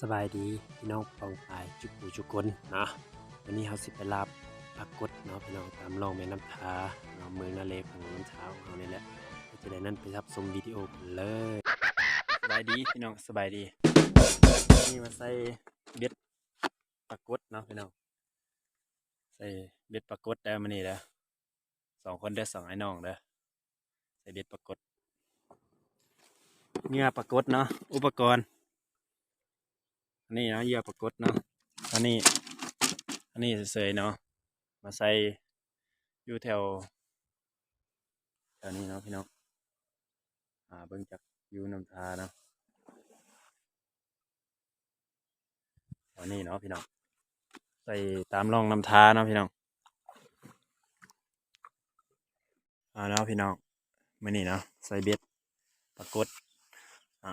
สบายดีพี่น้องปองปายจุกปูจุกคนเนาะวันนี้เขาสิไปลาบปรากฏเนาะพี่น้องตามลองแม่น้ำทาเนาะเมืองนาเลของน้ำเช้าของเรานี่ยแหละจะได้นั่นไปรับชมวิดีโอกันเลยสบายดีพี่น้องสบายดีนี่มาใส่เบ็ดปรากฏเนาะพี่น้องใส่เบ็ดปรากฏได้มานี่เด้อสองคนเด้สองไอ้น้องเด้อใส่เบ็ดปรากฏเงื่อปรากฏเนาะอุปกรณ์ อันนี้เนาะเหยื่อปรากฏเนาะอันนี้ อันนี้เฉยเนาะมาใส่อยู่แถวแถวนี้เนาะพี่น้องอ่าเบิ่งจากอยู่น้ำทาเนาะแถวนี้เนาะพี่น้องใส่ตามร่องน้ำทาเนาะพี่น้องอ่าเนาะพี่น้องมื่อนี้เนาะใส่เบ็ดปรากฏอะ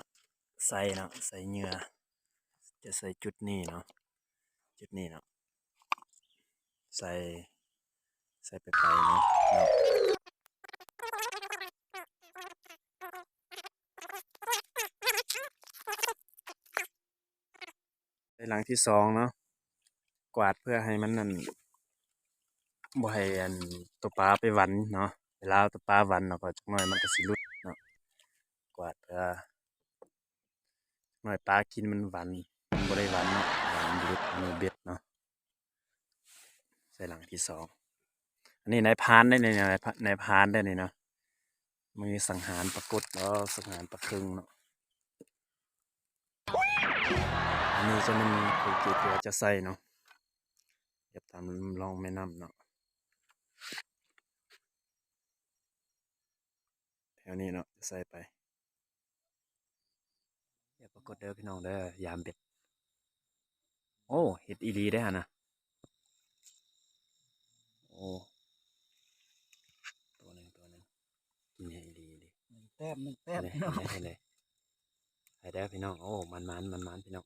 ใส่เนาะใส่เหยื่อ จะใส่จุดนี้เนาะจุดนี้เนาะใส่ใส่ไปไปเนาะเนาะในหลังที่สองเนาะกวาดเพื่อให้มันนั่นบ่ให้อันตัวปลาไปวันเนาะเวลาตัวปลาวันเนาะก็จักหน่อยมันก็สิลุดเนาะกวาดเพื่อหน่อยปลากินมันวัน บริวารเนาะหลังยุดมือเบ็ดเนาะใส่หลังที่สองอันนี้นายพรานได้เนี่ยนายพานารานได้เนี่ยเนาะมือสังหารปรากฏแล้วสังหารปลาครึ่งเนาะอันนี้จะมันคือกีตัวจะใส่เนาะเดี๋ยวตามลองแม่น้ำเนาะแถวนี้เนาะจะใส่ไปเดี๋ยวปรากฏเด้อพี่น้องเด้อยามเบ็ด อ้เห็ดอีหลีได้ฮะนะโอ้ตัวหนึ่งตัวหนึ่งกินเห็ดอีหลีอีหลีแต้มหนึ่งแต้เห็มนเลยเห็นเลยเห็นเลยให้ได้อพี่น้องโอ้มันมันมันมันพี่น้อง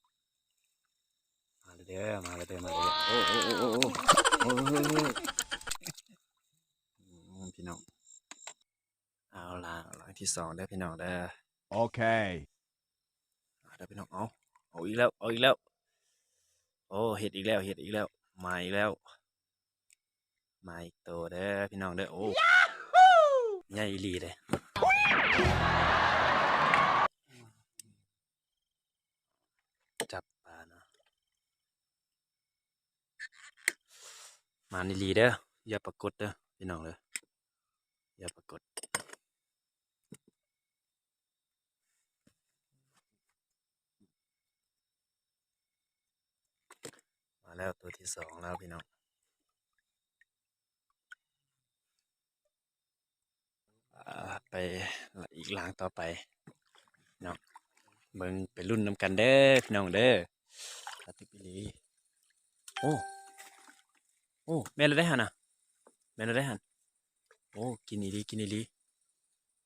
มาเลยเด้อมาเลยเด้อมาเลยเด้อโอ้โอ้โอ้โอ้โอ้โอ้เฮ้ยเฮ้ยอืมพี่น้องเอาล่ะหลังที่สองได้อพี่น้องเด้อ Okay. เอาเด้อพี่น้องเอาเอาอีกแล้วเอาอีกแล้ว โอ้เห็ดอีกแล้วเห็ดอีกแล้วมาอีกแล้วมาอีกตัวเด้อพี่น้องเด้อโอ้ใหญ่อีลีเลยจับปลาเนาะมาอีลีเด้ออย่าปรากฏเด้อพี่น้องเด้ออย่าปรากฏ แล้วตัวที่สองแล้วพี่น้องไปอีกหลังต่อไปเนาะเบิ่งไปรุ่นน้ำกันเด้อพี่น้องเด้อสาธุปิลีโอ้โอ้แม่เราได้หันอะแม่เราได้หันโอ้กินอีลีกินอีลี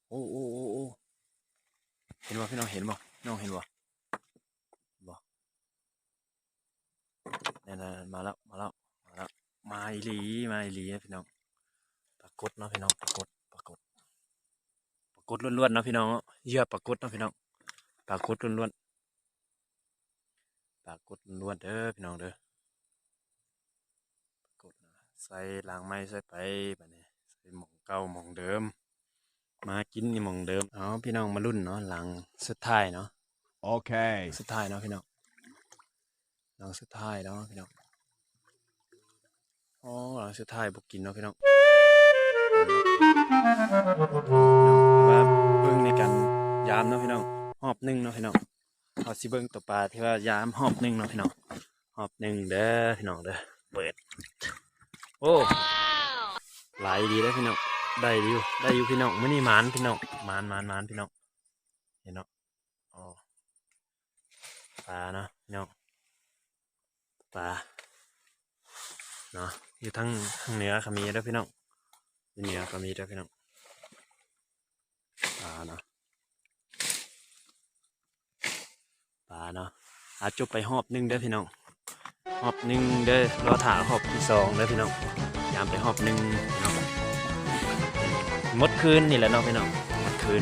โอ้โอ้โอ้โอ้เห็นบ่พี่น้องเห็นบ่พี่น้องเห็นบ่ นั่นๆมาแล้วมาแล้วมาแล้วมาอีหลีมาอีหลีนะพี่น้องปรากฏเนาะพี่น้องปรากฏปรากฏปรากฏล้วนๆเนาะพี่น้องเหยื่อปรากฏเนาะพี่น้องปรากฏล้วนๆปรากฏล้วนๆเด้อพี่น้องเด้อปรากฏนะใส่ล้างไม้ใส่ไปแบบนี้ใส่หมองเก่าหมองเดิม มากินนี่หมองเดิมเอาพี่น้องมารุ่นเนาะหลังสุดท้ายเนาะ Okay. สุดท้ายเนาะพี่น้อง หลังสุดท้ายเนาะพี่น้องอ๋อหลังสุดท้ายบกกินเนาะพี่น้องว่าเบิ่งในการยามเนาะพี่น้องหอบหนึ่งเนาะพี่น้องเอาสิเบิ่งตัวปลาที่ว่ายามหอบหนึ่งเนาะพี่น้องหอบหนึ่งเด้อพี่น้องเด้อเปิด โอ้หลดีแล้วพี่น้องได้อยู่ได้อยู่พี่น้องไมื้อนี้หมานพี่น้องมานมานมานพี่น้องเห็นเนาะอ๋อปลาเนาะพี่น้อง ปลาเนาะอยู่ทั้งทางเหนือก็มีด้อพี่น้องอยู่เหนือก็มีด้อพี่น้องปลาเนาะปลาเนาะอาจจบไปหอบหนึ่งเด้อพี่น้องหอบหนึ่งเด้อรอถาหอบที่สองเด้อพี่น้องยามไปหอบหนึ่งพี่น้องหมดคืนนี่แหละเนาะพี่น้องหมดคืน